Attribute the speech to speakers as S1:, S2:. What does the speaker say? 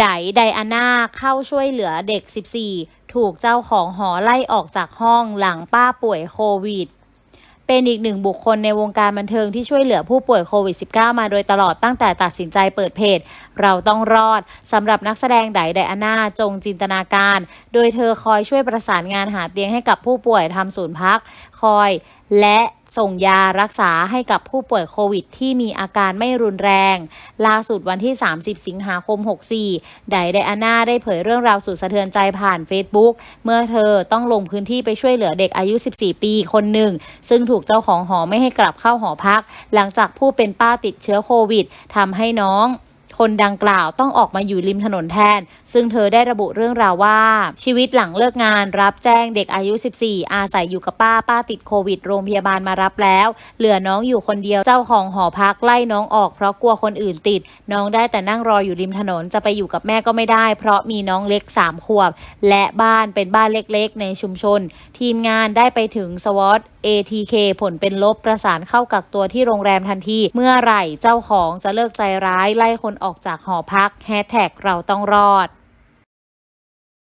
S1: ไดไดอาน่าเข้าช่วยเหลือเด็ก 14 ถูกเจ้าของหอไล่ออกจากห้องหลังป้าป่วยโควิด เป็นอีกหนึ่งบุคคลในวงการบันเทิงที่ช่วยเหลือผู้ป่วยโควิด -19 มาโดยตลอดตั้งแต่ตัดสินใจเปิดเพจ เราต้องรอดสำหรับนักแสดงไดไดอาน่าจงจินตนาการ โดยเธอคอยช่วยประสานงานหาเตียงให้กับผู้ป่วยทำศูนย์พัก คอย และส่งยารักษาให้กับผู้ป่วยโควิด ที่มีอาการไม่รุนแรง ล่าสุดวันที่ 30 สิงหาคม 64 ไดไดอาน่าได้เผยเรื่องราวสุดสะเทือนใจผ่าน Facebook เมื่อเธอต้องลงพื้นที่ไปช่วยเหลือเด็กอายุ 14 ปีคนหนึ่ง ซึ่งถูกเจ้าของหอไม่ให้กลับเข้าหอพัก หลังจากผู้เป็นป้าติดเชื้อโควิดทำให้น้อง คนดังกล่าวต้องออกมาอยู่ริมถนนแทน ซึ่งเธอได้ระบุเรื่องราวว่า ชีวิตหลังเลิกงานรับแจ้งเด็กอายุ 14 อาศัยอยู่กับป้าป้าติดโควิด โรงพยาบาลมารับแล้ว เหลือน้องอยู่คนเดียวเจ้าของหอพักไล่น้องออกเพราะกลัวคนอื่นติด น้องได้แต่นั่งรออยู่ริมถนนจะไปอยู่กับแม่ก็ไม่ได้ เพราะมีน้องเล็ก 3 ขวบ และบ้านเป็นบ้านเล็กๆ ในชุมชน ทีมงานได้ไปถึงสวอต ATK ผลเป็นลบประสานเข้ากักตัวที่โรงแรมทันที เมื่อไหร่เจ้าของจะเลิกใจร้ายไล่คนออกอกจากหอพักแฮชแท็กเราต้องรอด